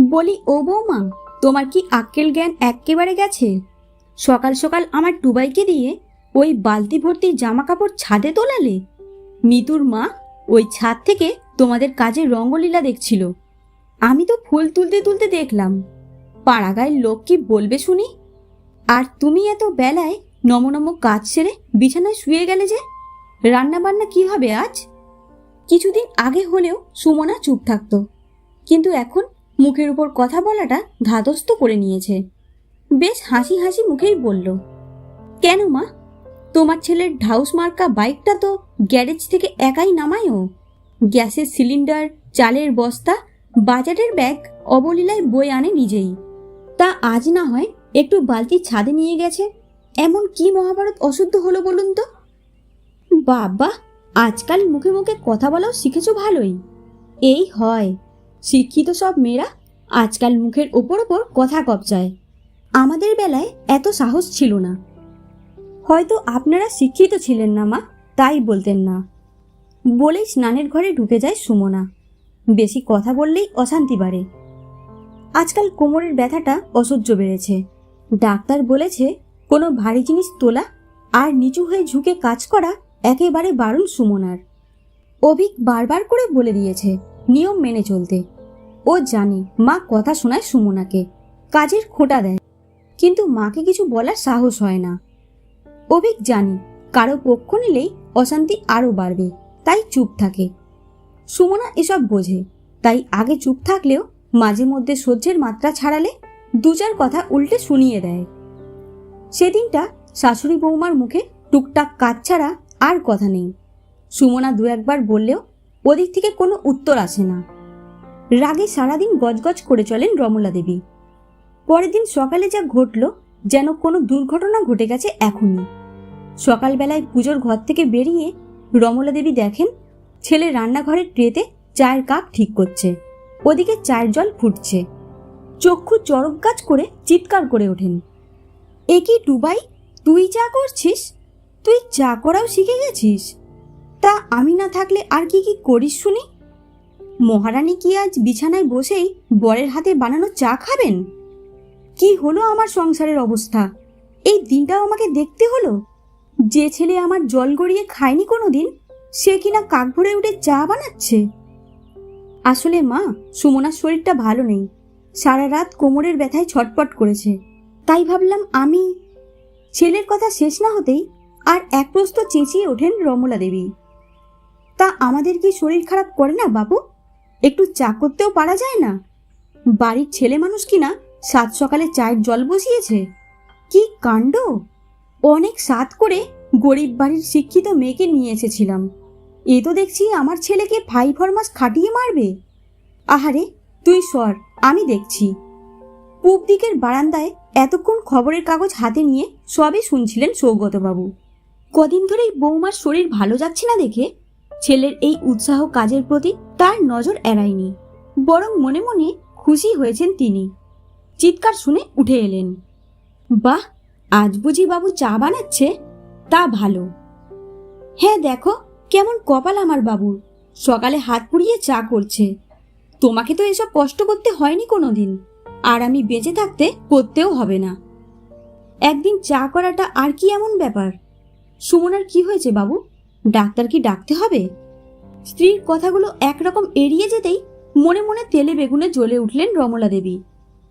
বলি, ও বৌমা, তোমার কি আক্কেল জ্ঞান এক্কেবারে গেছে? সকাল সকাল আমার টুবাইকে দিয়ে ওই বালতি ভর্তি জামা কাপড় ছাদে তোলালে? মিতুর মা ওই ছাদ থেকে তোমাদের কাজে রঙ্গলীলা দেখছিল। আমি তো ফুল তুলতে তুলতে দেখলাম। পাড়াগায়ের লোক কি বলবে শুনি? আর তুমি এত বেলায় নমনম কাজ সেরে বিছানায় শুয়ে গেলে যে? রান্না বান্না কি হবে আজ? কিছুদিন আগে হলেও সুমনা চুপ থাকতো। কিন্তু এখন মুখের উপর কথা বলাটা ধাতস্থ করে নিয়েছে। বেশ হাসি হাসি মুখেই বলল, কেন মা? তোমার ছেলের ঢাউস মার্কা বাইকটা তো গ্যারেজ থেকে একাই নামায় ও গ্যাসের সিলিন্ডার, চালের বস্তা, বাজারের ব্যাগ অবলীলায় বই আনে নিজেই। তা আজ না হয় একটু বালতি ছাদে নিয়ে গেছে। এমন কি মহাভারত অশুদ্ধ হলো বলুন তো? বাবা, আজকাল মুখে মুখে কথা বলাও শিখেছো ভালোই। এই হয় শিক্ষিত সব মেয়েরা আজকাল মুখের ওপর ওপর কথা কবচায় আমাদের বেলায় এত সাহস ছিল না। হয়তো আপনারা শিক্ষিত ছিলেন না, মা, তাই বলতেন না। বলেই স্নানের ঘরে ঢুকে যায় সুমনা। বেশি কথা বললেই অশান্তি বাড়ে। আজকাল কোমরের ব্যথাটা অসহ্য বেড়েছে। ডাক্তার বলেছে, কোনো ভারী জিনিস তোলা আর নিচু হয়ে ঝুঁকে কাজ করা একেবারে বারণ সুমনার। অভিক বারবার করে বলে দিয়েছে নিয়ম মেনে চলতে। ও জানে মা কথা শোনায় সুমনাকে। কাজের খোঁটা দেয়। কিন্তু মাকে কিছু বলার সাহস হয় না। অভিক জানি, কারও পক্ষ নিলেই অশান্তি আরও বাড়বে, তাই চুপ থাকে। সুমনা এসব বোঝে, তাই আগে চুপ থাকলেও মাঝে মধ্যে সহ্যের মাত্রা ছাড়ালে দু চার কথা উল্টে শুনিয়ে দেয়। সেদিনটা শাশুড়ি বৌমার মুখে টুকটাক কাজ ছাড়া আর কথা নেই। সুমনা দু একবার বললেও ওদিক থেকে কোনো উত্তর আসে না। রাগে সারাদিন গজগজ করে চলেন রমলা দেবী। পরের দিন সকালে যা ঘটল, যেন কোনো দুর্ঘটনা ঘটে গেছে এখনই। সকালবেলায় পুজোর ঘর থেকে বেরিয়ে রমলা দেবী দেখেন, ছেলে রান্নাঘরের ট্রেতে চায়ের কাপ ঠিক করছে। ওদিকে চায়ের জল ফুটছে। চক্ষু চরক গাছ করে চিৎকার করে ওঠেন। এ কি টুবাই, তুই চা করছিস? তুই চা করাও শিখে গেছিস? তা আমি না থাকলে আর কি কি করিস শুনি? মহারানী কি আজ বিছানায় বসেই বরের হাতে বানানো চা খাবেন? কি হলো আমার সংসারের অবস্থা? এই দিনটাও আমাকে দেখতে হলো? যে ছেলে আমার জল গড়িয়ে খায়নি কোনো দিন সে কিনা কাক ভরে উঠে চা বানাচ্ছে? আসলে মা, সুমনার শরীরটা ভালো নেই। সারা রাত কোমরের ব্যথায় ছটপট করেছে। তাই ভাবলাম আমি ছেলের কথা শেষ না হতেই আর এক প্রস্ত চেঁচিয়ে ওঠেন রমলা দেবী। তা আমাদের কি শরীর খারাপ করে না, বাবু? একটু চা করতেও পারা যায় না? বাড়ির ছেলে মানুষ কিনা সাত সকালে চায়ের জল বসিয়েছে? কি কাণ্ড? অনেক সাত করে গরিব বাড়ির শিক্ষিত মেয়েকে নিয়ে এসেছিলাম। এ তো দেখছি আমার ছেলেকে ফাই ফরমাস খাটিয়ে মারবে। আহারে, তুই সর, আমি দেখছি। পূব দিকের বারান্দায় এতক্ষণ খবরের কাগজ হাতে নিয়ে সবই শুনছিলেন সৌগতবাবু। কদিন ধরেই বৌমার শরীর ভালো যাচ্ছে না দেখে ছেলের এই উৎসাহ কাজের প্রতি তার নজর এড়ায়নি। বরং মনে মনে খুশি হয়েছেন তিনি। চিৎকার শুনে উঠে এলেন। বাহ, আজ বুঝি বাবু চা বানাচ্ছে? তা ভালো। হ্যাঁ দেখো, কেমন কপাল আমার বাবুর। সকালে হাত পুড়িয়ে চা করছে। তোমাকে তো এসব কষ্ট করতে হয়নি কোনো দিন আর আমি বেঁচে থাকতে করতেও হবে না। একদিন চা করাটা আর কি এমন ব্যাপার? সুমনার কি হয়েছে বাবু? ডাক্তার কি ডাকতে হবে? স্ত্রীর কথাগুলো একরকম এড়িয়ে যেতেই মনে মনে তেলে বেগুনে জ্বলে উঠলেন রমলা দেবী।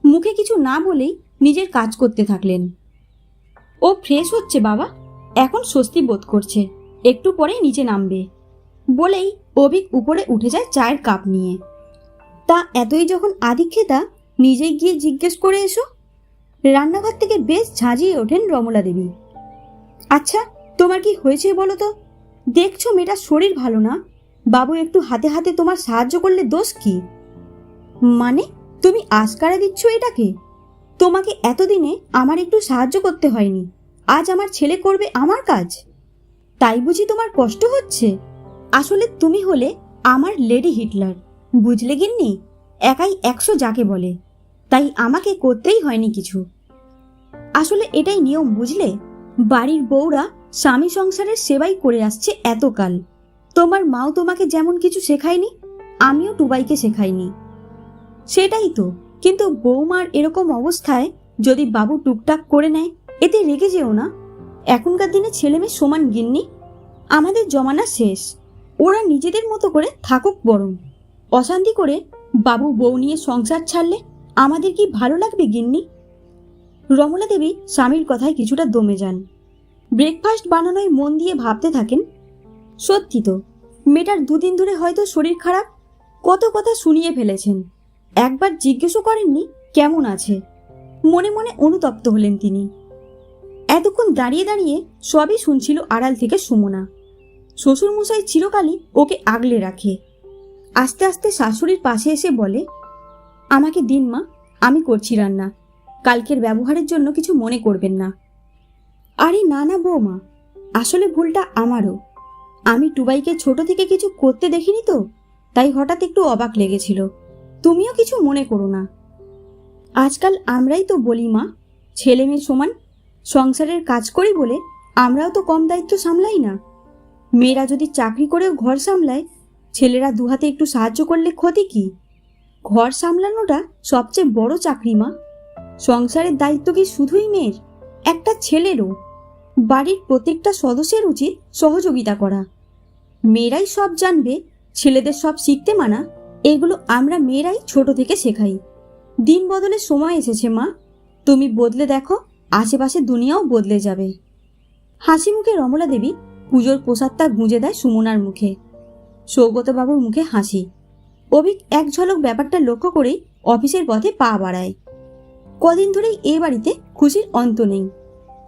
মুখে কিছু না বলেই নিজের কাজ করতে থাকলেন। ও ফ্রেশ হচ্ছে বাবা, এখন স্বস্তি বোধ করছে, একটু পরে নিচে নামবে। বলেই অভিক উপরে উঠে যায় চায়ের কাপ নিয়ে। তা এতই যখন আদিক্ষেতা নিজেই গিয়ে জিজ্ঞেস করে এসো? রান্নাঘর থেকে বেশ ঝাঁঝিয়ে ওঠেন রমলা দেবী। আচ্ছা তোমার কি হয়েছে বলো তো? দেখছ মেয়েটার শরীর ভালো না? বাবু একটু হাতে হাতে তোমার সাহায্য করলে দোষ কি? মানে তুমি আশকারা দিচ্ছ এটাকে? তোমাকে এতদিনে আমার একটু সাহায্য করতে হয়নি। আজ আমার ছেলে করবে আমার কাজ? তাই বুঝি তোমার কষ্ট হচ্ছে? আসলে তুমি হলে আমার লেডি হিটলার, বুঝলে গিন্নি? একাই একশো যাকে বলে। তাই আমাকে করতেই হয়নি কিছু। আসলে এটাই নিয়ম, বুঝলে? বাড়ির বউরা স্বামী সংসারের সেবাই করে আসছে এতকাল। তোমার মাও তোমাকে যেমন কিছু শেখায়নি, আমিও টুবাইকে শেখাইনি। সেটাই তো, কিন্তু বৌমার এরকম অবস্থায় যদি বাবু টুকটাক করে নেয়, এতে রেগে যেও না। এখনকার দিনে ছেলে মেয়ে সমান গিন্নি, আমাদের জমানা শেষ। ওরা নিজেদের মতো করে থাকুক বরং। অশান্তি করে বাবু বউ নিয়ে সংসার ছাড়লে আমাদের কি ভালো লাগবে গিন্নি? রমলা দেবী স্বামীর কথায় কিছুটা দমে যান। ব্রেকফাস্ট বানানোয় মন দিয়ে ভাবতে থাকেন, সত্যি তো, মেয়েটার দুদিন ধরে হয়তো শরীর খারাপ, কত কথা শুনিয়ে ফেলেছেন। একবার জিজ্ঞেসও করেননি কেমন আছে। মনে মনে অনুতপ্ত হলেন তিনি। এতক্ষণ দাঁড়িয়ে দাঁড়িয়ে সবই শুনছিল আড়াল থেকে সুমনা। শ্বশুরমশাই চিরকালই ওকে আগলে রাখে। আস্তে আস্তে শাশুড়ির পাশে এসে বলে, আমাকে দিন মা, আমি করছি রান্না। কালকের ব্যবহারের জন্য কিছু মনে করবেন না। আরে না না বৌমা, আসলে ভুলটা আমারও। আমি টুবাইকে ছোট থেকে কিছু করতে দেখিনি তো, তাই হঠাৎ একটু অবাক লেগেছিল। তুমিও কিছু মনে করো না। আজকাল আমরাই তো বলি, মা, ছেলে মেয়ে সমান, সংসারের কাজ করি বলে আমরাও তো কম দায়িত্ব সামলাই না। মেয়েরা যদি চাকরি করেও ঘর সামলায়, ছেলেরা দুহাতে একটু সাহায্য করলে ক্ষতি কি? ঘর সামলানোটা সবচেয়ে বড় চাকরি, মা। সংসারের দায়িত্ব কি শুধুই মেয়ের? একটা ছেলেরও। বাড়ির প্রত্যেকটা সদস্যের উচিত সহযোগিতা করা। মেয়েরাই সব জানবে, ছেলেদের সব শিখতে মানা, এগুলো আমরা মেয়েরাই ছোট থেকে শেখাই। দিন বদলের সময় এসেছে মা। তুমি বদলে দেখো আশেপাশে দুনিয়াও বদলে যাবে। হাসি মুখে রমলা দেবী পুজোর প্রসাদটা গুঁজে দেয় সুমনার মুখে। সৌগতবাবুর মুখে হাসি। অভিক এক ঝলক ব্যাপারটা লক্ষ্য করেই অফিসের পথে পা বাড়ায়। কদিন ধরেই এ বাড়িতে খুশির অন্ত নেই।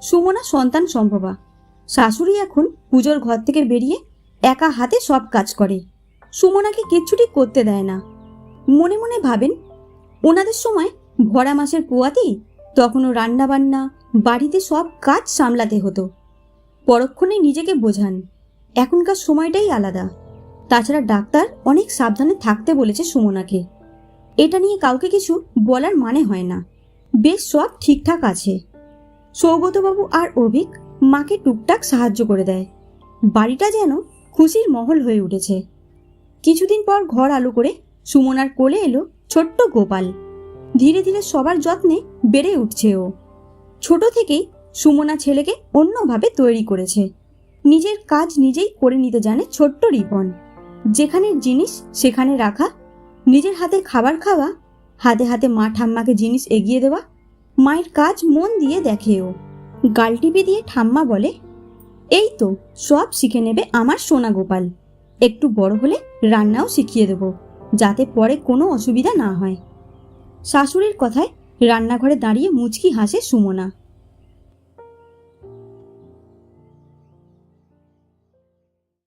সুমনা সন্তান সম্ভবা। শাশুড়ি এখন পুজোর ঘর থেকে বেরিয়ে একা হাতে সব কাজ করে। সুমনাকে কিচ্ছুটি করতে দেয় না। মনে মনে ভাবেন, ওনাদের সময় ভরা মাসের পোয়াতেই তখনও রান্নাবান্না, বাড়িতে সব কাজ সামলাতে হতো। পরক্ষণে নিজেকে বোঝান, এখনকার সময়টাই আলাদা। তাছাড়া ডাক্তার অনেক সাবধানে থাকতে বলেছে সুমনাকে। এটা নিয়ে কাউকে কিছু বলার মানে হয় না। বেশ সব ঠিকঠাক আছে। সৌগতবাবু আর অভিক মাকে টুকটাক সাহায্য করে দেয়। বাড়িটা যেন খুশির মহল হয়ে উঠেছে। কিছুদিন পর ঘর আলো করে সুমনার কোলে এলো ছোট্ট গোপাল। ধীরে ধীরে সবার যত্নে বেড়ে উঠছে ও। ছোট থেকেই সুমনা ছেলেকে অন্যভাবে তৈরি করেছে। নিজের কাজ নিজেই করে নিতে জানে ছোট্ট রিপন। যেখানে জিনিস সেখানে রাখা, নিজের হাতে খাবার খাওয়া, হাতে হাতে মা ঠাম্মাকে জিনিস এগিয়ে দেওয়া মায়ের কাজ মন দিয়ে দেখে ও। গাল টিপে দিয়ে ঠাম্মা বলে, এই তো, সব শিখে নেবে আমার সোনা গোপাল। একটু বড় হলে রান্নাও শিখিয়ে দেবো, যাতে পরে কোনো অসুবিধা না হয়। শাশুড়ির কথায় রান্নাঘরে দাঁড়িয়ে মুচকি হাসে সুমনা।